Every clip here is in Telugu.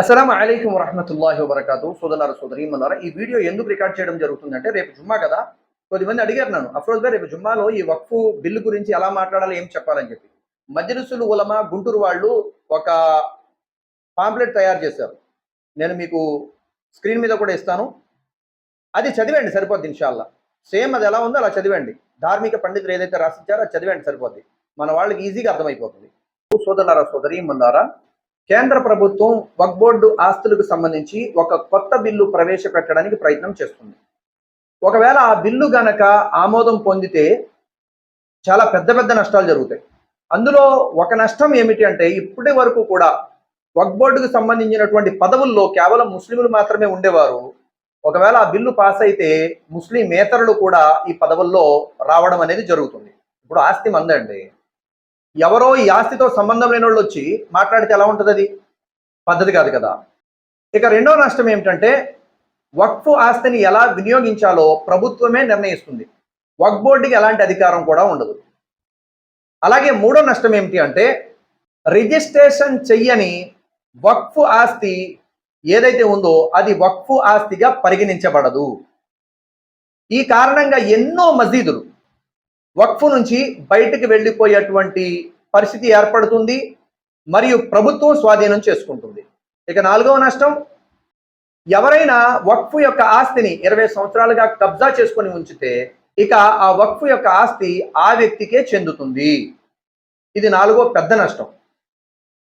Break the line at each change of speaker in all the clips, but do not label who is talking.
అస్సలం అయికం వరహమతుల్లాహి వబర్కాతు. సోదరులారా సోదరీమన్నారా ఈ వీడియో ఎందుకు రికార్డ్ చేయడం జరుగుతుందంటే రేపు జుమ్మా కదా కొద్దిమంది అడిగారు నన్ను అఫ్రోజ్ గారు రేపు జుమ్మాలో ఈ వక్ఫ్ బిల్లు గురించి ఎలా మాట్లాడాలి ఏం చెప్పాలని చెప్పి. మజ్లిసులు ఉలమా గుంటూరు వాళ్ళు ఒక పాంప్లెట్ తయారు చేశారు. నేను మీకు స్క్రీన్ మీద కూడా ఇస్తాను. అది చదివండి సరిపోద్ది ఇన్షాల్లా. సేమ్ అది ఎలా ఉందో అలా చదివండి ధార్మిక పండితులు ఏదైతే రాసిచ్చారో అది చదివండి సరిపోద్ది. మన వాళ్ళకి ఈజీగా అర్థమైపోతుంది. సోదరులారా సోదరీమన్నారా కేంద్ర ప్రభుత్వం వక్ బోర్డు ఆస్తులకు సంబంధించి ఒక కొత్త బిల్లు ప్రవేశపెట్టడానికి ప్రయత్నం చేస్తుంది. ఒకవేళ ఆ బిల్లు గనక ఆమోదం పొందితే చాలా పెద్ద పెద్ద నష్టాలు జరుగుతాయి. అందులో ఒక నష్టం ఏమిటి అంటే ఇప్పటి వరకు కూడా వక్ బోర్డుకు సంబంధించినటువంటి పదవుల్లో కేవలం ముస్లింలు మాత్రమే ఉండేవారు. ఒకవేళ ఆ బిల్లు పాస్ అయితే ముస్లిం మేతరులు కూడా ఈ పదవుల్లో రావడం అనేది జరుగుతుంది. ఇప్పుడు ఆస్తి మందండి. ఎవరో ఈ ఆస్తితో సంబంధం లేని వాళ్ళు వచ్చి మాట్లాడితే ఎలా ఉంటుంది అది పద్ధతి కాదు కదా. ఇక రెండో నష్టం ఏమిటంటే వక్ఫ్ ఆస్తిని ఎలా వినియోగించాలో ప్రభుత్వమే నిర్ణయిస్తుంది. వక్ బోర్డుకి ఎలాంటి అధికారం కూడా ఉండదు. అలాగే మూడో నష్టం ఏమిటి అంటే రిజిస్ట్రేషన్ చెయ్యని వక్ఫ్ ఆస్తి ఏదైతే ఉందో అది వక్ఫ్ ఆస్తిగా పరిగణించబడదు. ఈ కారణంగా ఎన్నో మసీదులు వక్ఫ్ నుంచి బయటకు వెళ్ళిపోయేటువంటి పరిస్థితి ఏర్పడుతుంది మరియు ప్రభుత్వం స్వాధీనం చేసుకుంటుంది. ఇక నాలుగవ నష్టం ఎవరైనా వక్ఫ్ యొక్క ఆస్తిని ఇరవై సంవత్సరాలుగా కబ్జా చేసుకొని ఉంచితే ఇక ఆ వక్ఫ్ యొక్క ఆస్తి ఆ వ్యక్తికే చెందుతుంది. ఇది నాలుగో పెద్ద నష్టం.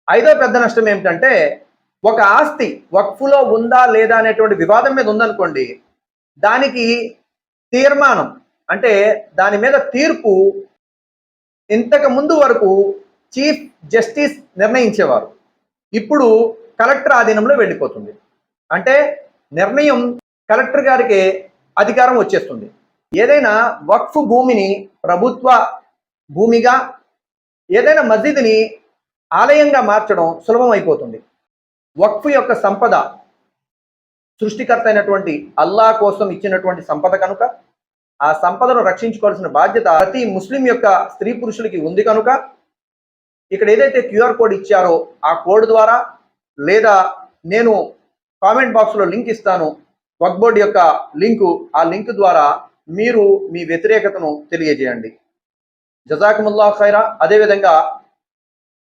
ఐదో పెద్ద నష్టం ఏమిటంటే ఒక ఆస్తి వక్ఫ్లో ఉందా లేదా అనేటువంటి వివాదం మీద ఉందనుకోండి దానికి తీర్మానం అంటే దాని మీద తీర్పు ఇంతకు ముందు వరకు చీఫ్ జస్టిస్ నిర్ణయించేవారు. ఇప్పుడు కలెక్టర్ ఆధీనంలో వెళ్ళిపోతుంది. అంటే నిర్ణయం కలెక్టర్ గారికి అధికారం వచ్చేస్తుంది. ఏదైనా వక్ఫ్ భూమిని ప్రభుత్వ భూమిగా ఏదైనా మసీదుని ఆలయంగా మార్చడం సులభం అయిపోతుంది వక్ఫ్ యొక్క సంపద సృష్టికర్త అయినటువంటి అల్లా కోసం ఇచ్చినటువంటి సంపద కనుక ఆ సంపదను రక్షించుకోవాల్సిన బాధ్యత ప్రతి ముస్లిం యొక్క స్త్రీ పురుషులకి ఉంది కనుక ఇక్కడ ఏదైతే క్యూఆర్ కోడ్ ఇచ్చారో ఆ కోడ్ ద్వారా లేదా నేను కామెంట్ బాక్స్లో లింక్ ఇస్తాను వక్ బోర్డ్ యొక్క లింకు ఆ లింక్ ద్వారా మీరు మీ వ్యతిరేకతను తెలియజేయండి. జజాకుముల్లా ఖైరా. అదేవిధంగా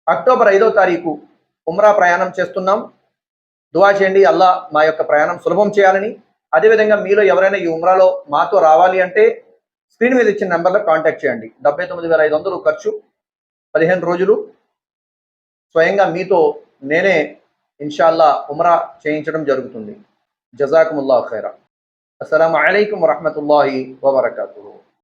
అక్టోబర్ ఐదో తారీఖు ఉమ్రా ప్రయాణం చేస్తున్నాం. దువా చేయండి. అల్లా మా యొక్క ప్రయాణం సులభం చేయాలని అదేవిధంగా మీలో ఎవరైనా ఈ ఉమ్రాలో మాతో రావాలి అంటే స్క్రీన్ మీద ఇచ్చిన నెంబర్లో కాంటాక్ట్ చేయండి. డెబ్బై తొమ్మిది వేల ఐదు వందలు ఖర్చు. పదిహేను రోజులు. స్వయంగా మీతో నేనే ఇన్షాల్లా ఉమ్రా చేయించడం జరుగుతుంది. జజాకుముల్లా ఖైరా. అస్సలం అయికం వరహమతుల్లాహి వబర్కూ